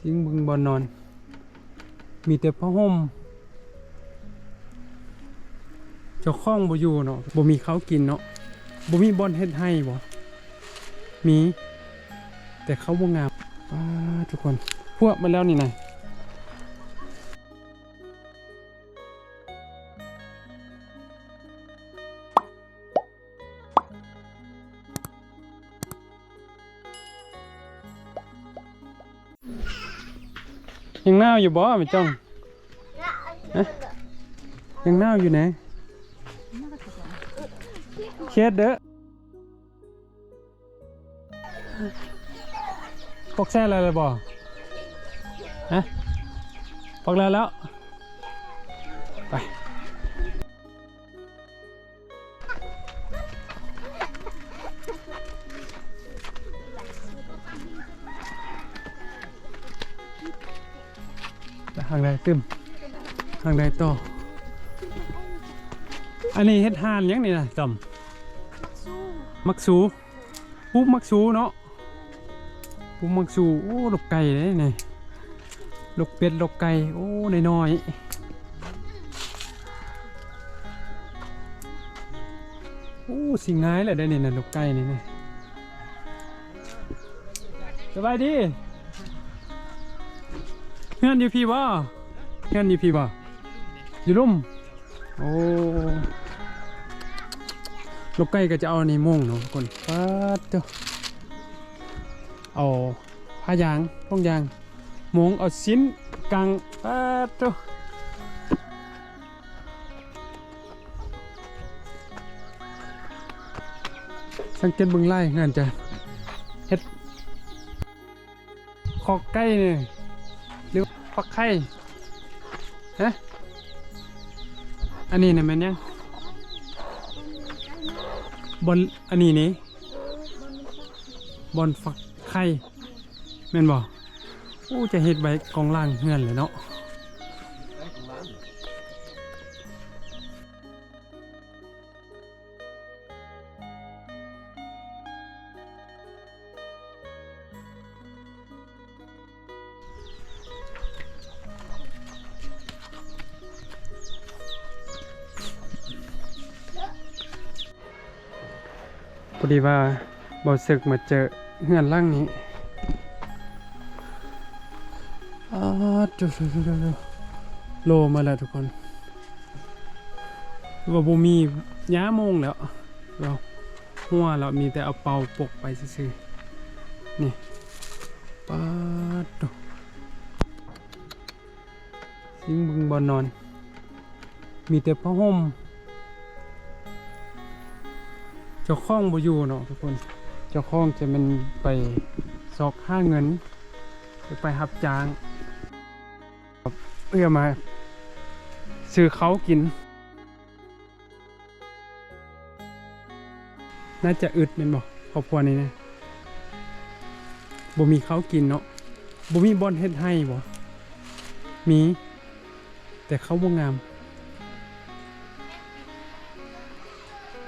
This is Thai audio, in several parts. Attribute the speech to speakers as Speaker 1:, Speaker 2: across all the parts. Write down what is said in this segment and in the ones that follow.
Speaker 1: สิงบึงบอนนอน มีแต่ผ้าห่มเจ้าของบ่อยู่เนาะบ่มีเขากินเนาะบ่มีบอนเฮ็ดให้บ่มี แต่เขาบ่งามอ้าทุกคนพวกมาแล้วนี่นะ ยังหนาวอยู่บ่ไม่จ้องฮะยังหนาวอยู่ไหนเครียดเด้อปอกแซ่อะไรเลยบ่ฮะปอกแล้วแล้ว ไป ทางใดตึมทางใดต่อ อันนี้เฮ็ดหานหยังนี่นะจอมมักสูปุ๊บมักสูเนาะปุ๊บมักสูโอ้ลูกไก่เลยนี่ลูกเป็ดลูกไก่โอ้น้อยๆโอ้สิง่ายเลยได้นี่นะลูกไก่นี่นะสบายดี เฮือนอยู่พี่บ่เฮือนอยู่พี่บ่อยู่ร่มโอ้ลูกไก่ก็จะเอาอันม่งเนาะทุกคนปัดเจ้าเอาผ้ายางท้องยางมงเอาชิ้นกลางปัดเจ้าสังเกตบิ่งไล่งานจะเฮ็ดคอกไก่เนี่ย ฟักไข่ฮะอันนี้นะแม่นยังบอลอันนี้นี่บอลฟักไข่แม่นบอกอ้จะเห็ดใบกองล่างเฮือนเลยเนาะ พอดีว่าบ่ศึกมาเจอเฮือนล่างนี้อ้าจุดๆๆโลมาแล้วทุกคนว่าบ่มีย้ามงแล้วเราหัวเรามีแต่เอาเป่าปกไปซื่อๆนี่ปาดโตสิงบึงบอนนอน มีแต่ผ้าห่ม จ้าของบ่อยู่เนาะทุกคน เจ้าของจะมันไปซอกห้าเงิน ไปหับจ้างเพื่อมาซื้อเขากิน น่าจะอึดเป็นบอกครอบครัวนี้นะบ่มีเขากินเนาะบ่มีบอนเฮ็ดให้บ่มี แต่เขาบ่งาม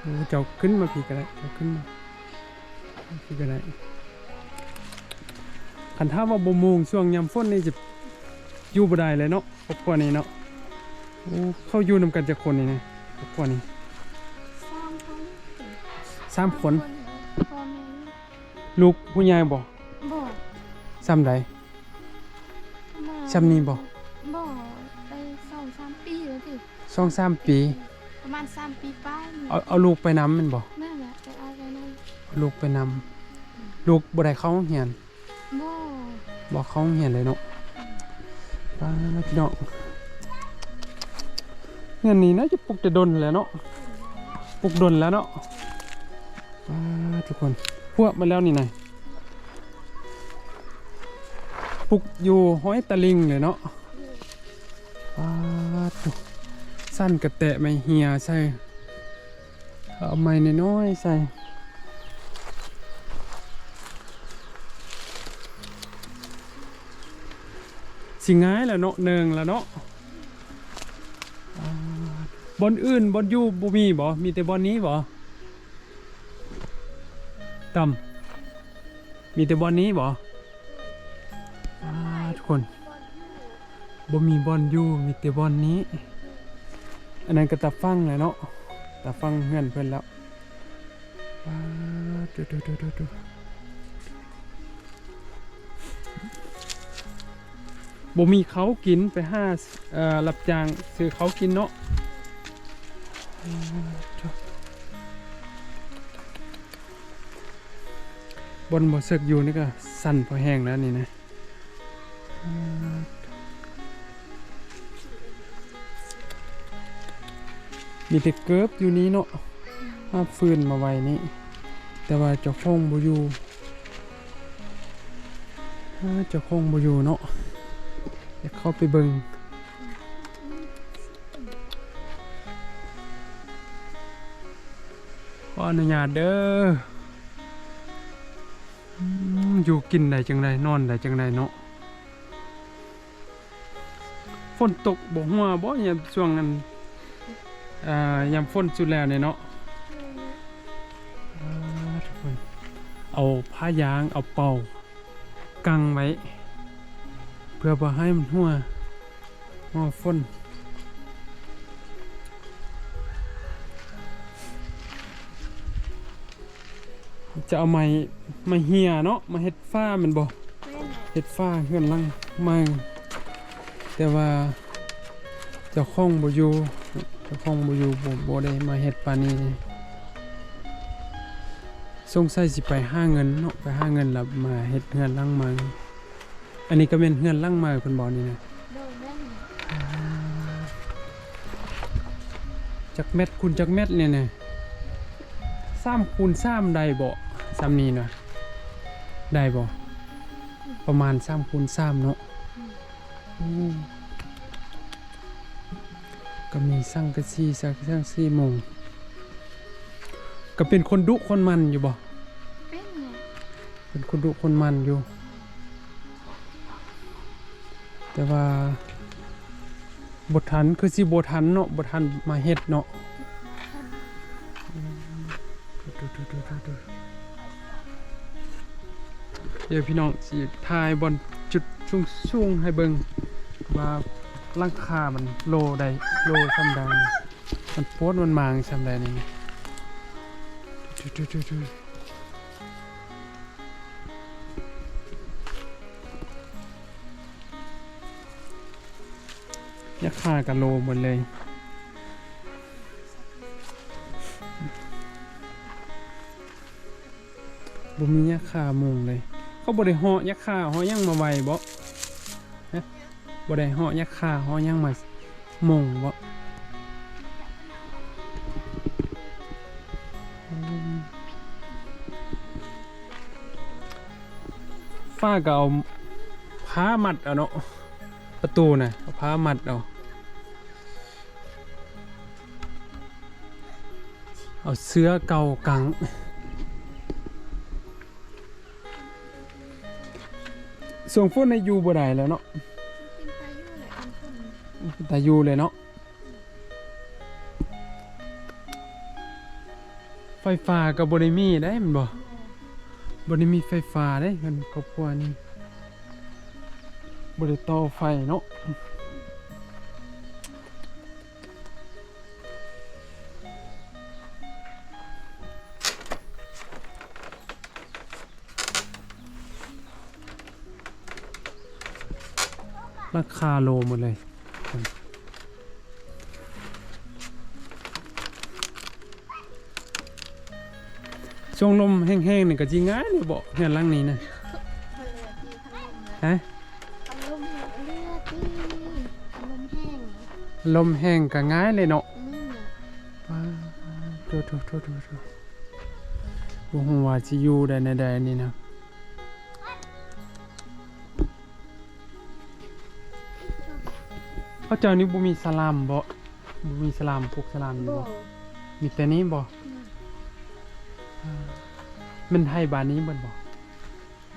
Speaker 1: โอ้เจ้าขึ้นมาพี่ก็ได้เจ้าขึ้นมาพี่ก็ได้คันถ้าว่าบ่มุงช่วงยามฝนนี่จะอยู่บ่ได้เลยเนาะครอบครัวนี้เนาะโอ้เข้าอยู่นำกันจะคนนี่นะครอบครัวนี้
Speaker 2: สามคน
Speaker 1: สามคน
Speaker 2: พ่อแม่
Speaker 1: ลูกผู้ใหญ่บ่
Speaker 2: บอก
Speaker 1: ซ้ำใด
Speaker 2: มา
Speaker 1: ซ้ำนี้บ่
Speaker 2: บอกไปสองสามปีแล้วสิ
Speaker 1: สองสามปี
Speaker 2: ประมาณสามปีป้ายนี่
Speaker 1: เอาเอาลูกไปนำมันบ่
Speaker 2: นั่นแหละไปเอาไปนั่น
Speaker 1: เอาลูกไปนำลูกบ่ได้เข้าโรงเรียน
Speaker 2: บอก
Speaker 1: บ่เข้าโรงเรียนเลยเนาะป้าพี่น้องเงินนี้น่าจะปลุกจะดนแหล้วเนาะปลุกดนแล้วเนาะป้าทุกคนพวกมาแล้วนี่นายปลุกอยู่ห้อยตะลิงเลยเนาะ สั้นกระแตะไม่เหียใส่เอาไม้น้อยๆใส่สิง่ายแล้วเนาะเนืองแล้วเนาะบอนอื่นบอนอยู่บ่มีบ่มีแต่บอนนี้บ่ต่ำมีแต่บอนนี้บ่อ่าทุกคนบ่มีบอลอยู่มีแต่บอลนี้ อันนั้นก็ตาฟังแหละเนาะตาฟังเฮือนเพิ่นแล้วว้าวดูดูดูดูดูบ่มีเขากินไปห้าเอ่อรับจ้างซื้อเขากินเนาะว้าวจ้ะบนบ่เสกอยู่นี่ก็สั่นพอแห้งแล้วนี่นะ มีแต่เกิบอยู่นี้เนาะห้าฟืนมาไว้นี่แต่ว่าเจ้าของบ่อยู่อ่าเจ้าของบ่อยู่เนาะอยากเข้าไปเบิ่งขออนุญาตเด้ออืมอยู่กินได้จังไดนอนได้จังไดเนาะฝนตกบ่หัวบ่ยามช่วงนั้น อ่ายามฝนสุดแล้วเนี่ยเนาะอ่าทุกคนเอาผ้ายางเอาเป่า กังไว้ เพื่อบ่ให้มันหัวหัวฝนจะเอาไม้ไม้เหียเนาะมาเฮ็ดฟ้าแมันบ่
Speaker 2: แม่นน่ะ
Speaker 1: เฮ็ดฟ้าเฮือนหลังไม้แต่ว่าเจ้าของบ่อยู่เจ้าของบ่อยู่บ่บ่ได้มาเฮ็ดปานนี้สงสัยสิไปหาเงินเนาะไปหาเงินแล้วมาเฮ็ดเฮือนหลังใหม่อันนี้ก็เป็นเฮือนหลังใหม่เพิ่นบอกนี่นะ
Speaker 2: โดยแม่นน่ะ
Speaker 1: จักเม็ดคูณจักเม็ดเนี่ยนะ3คูณ3ได้บ่ซ้ำนี้นะได้บ่ประมาณ3คูณ3เนาะอืม ก็มีสั่งกะสีสังสังสีโมงก็เป็นคนดุคนมันอยู่บ่
Speaker 2: เป็นน่ะ
Speaker 1: เป็นคนดุคนมันอยู่ แต่ว่าบททันคือสิบทันเนาะบทันมาเฮ็ดเนาะเดี๋ยวพี่น้องสิถ่ายบอลจุดสูงสูงๆให้เบิ่งว่า ร่างคามันโลใดโลซำใดมันโพดมันมางซำใดนี่ยักษ์คากะโลหมดเลยบ่มียักษ์คามุงเลย เขาบ่ได้เหาะยักษ์คาหาะยังมาไวบ่ บ่ได้เหาะยักษ์คาเหาะยังมามงบ่ฟ้าก็เอาผ้ามัดเอาเนาะประตูน่ะเอาผ้ามัดเอาเอาเสื้อเก่ากังส่วนฝนในอยู่บ่ได้แล้วเนาะ
Speaker 2: แต่
Speaker 1: อยู่เลยเนาะไฟฟ้าก็บ่ได้มีได้มันบ่บ่ได้มีไฟฟ้าได้เงินครอบครัวนี้บ่ได้ต่อไฟเนาะราคาโลหมดเลย ช่วงลมแห้งๆนี่ก็จิง่ายเลยบอกเฮือนหลังนี้นะ
Speaker 2: เพิ่นเลยที่พัดลมนะ
Speaker 1: ฮะ
Speaker 2: พัดลมเลือดที่พัดลมแห้ง
Speaker 1: ลมแห้งก็ง่ายเลยเนาะ
Speaker 2: นี่น่ะ
Speaker 1: ว้าวดูดูดูดูดูบ่ฮู้ว่าสิอยู่ได้ในใดนี่นะ เขาเจ้านี่บ่มีสลามบ่บ่มีสลามพวกสลามอยู่
Speaker 2: บ่
Speaker 1: บ่มีแต่นี้บ่
Speaker 2: น่ะ
Speaker 1: มันให้บานนี้เบิดบ่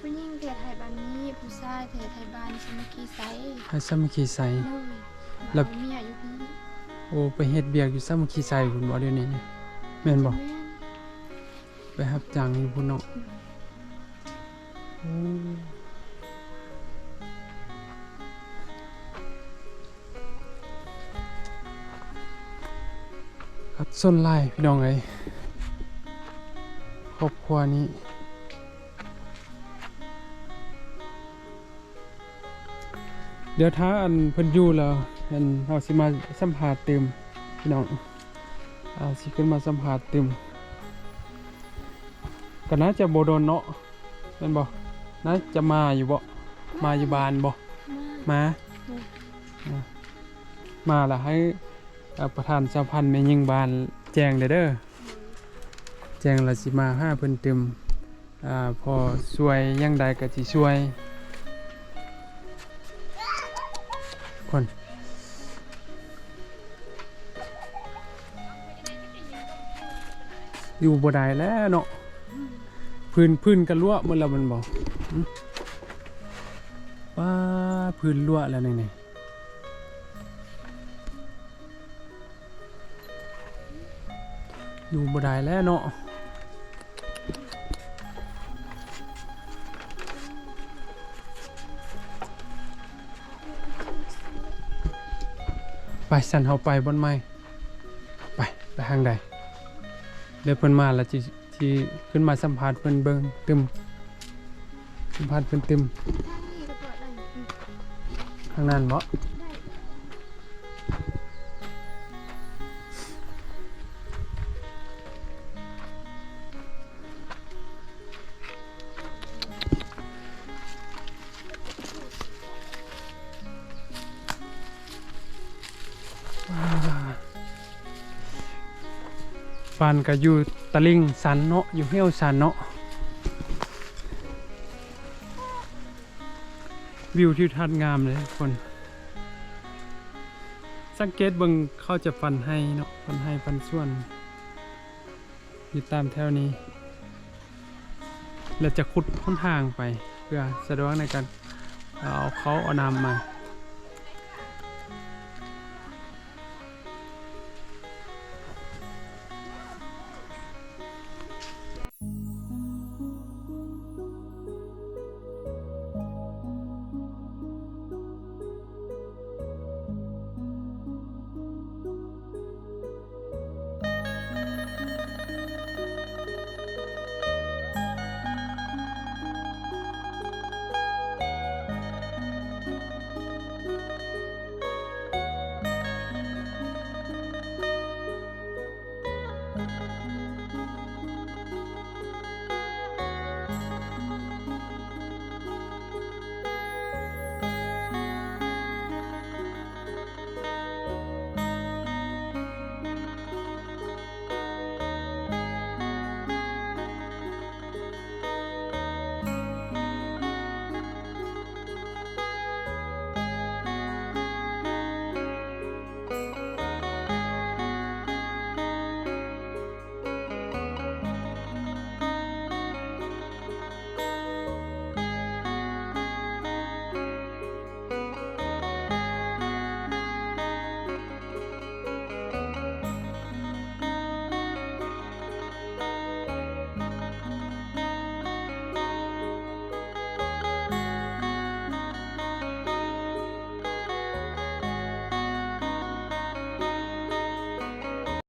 Speaker 2: ผู้หญิงเทไทยบ้านนี้ผู้ชายเทไทยบ้านสมัคคีไซ
Speaker 1: ให้สามัคคีใส่
Speaker 2: โน่ย
Speaker 1: แล้ว
Speaker 2: เอาเมียอยู่พี่
Speaker 1: โอ้ไปเฮ็ดเบียกอยู่สามัคคีใส่พุ่นบ่เดี๋ยวนี้นี่แม่นบ่
Speaker 2: แม่น
Speaker 1: ไปรับจ้างอยู่พุ่นเนาะโอ้ ส้นลายพี่น้องเอ้ยครอบครัวนี้เดี๋ยวถ้าอันเพิ่นอยู่แล้วอันเฮาสิมาสัมภาษณ์เติมพี่น้องอ่าสิขึ้นมาสัมภาษณ์เติมก็น่าจะบ่โดนเนาะแม่นบ่น่าจะมาอยู่บ่มาอยู่บ้านบ่
Speaker 2: มา
Speaker 1: มามาละให้เอ่อ ประธานสาพันธ์แม่ยิงบานแจงเด้อเด้อแจงละสิมาห้าเพิ่นเติมอ่าพอช่วยยังใดก็สิช่วย คนอยู่บ่ได้แล้วเนาะพื้นพื้นกันรั่วหมดแล้วมันบอกป้าพื้นรั่วแล้วนี่ อยู่บ่ได้แล้วเนาะไปสั่นเฮาไปบนไม้ไปไปทางใดเดี๋ยวเพิ่นมาแล้วจิจิขึ้นมาสัมภาษณ์เพิ่นเบิ่งตึมสัมภาษณ์เพิ่นตึม
Speaker 2: ทางนี้ก็เปิดได้อืม
Speaker 1: ข้างนั้นบ่ ฟานก็อยู่ตะลิงสันเนาะอยู่เฮียวสันเนาะวิวที่ทัดงามเลยทุกคน สังเกตเบิงเขาจะฟันให้เนาะฟันให้ฟันส่วน อยู่ตามแถวนี้ แล้วจะขุดค้นทางไป เพื่อสะดวกในการเอาเขาเอานำมา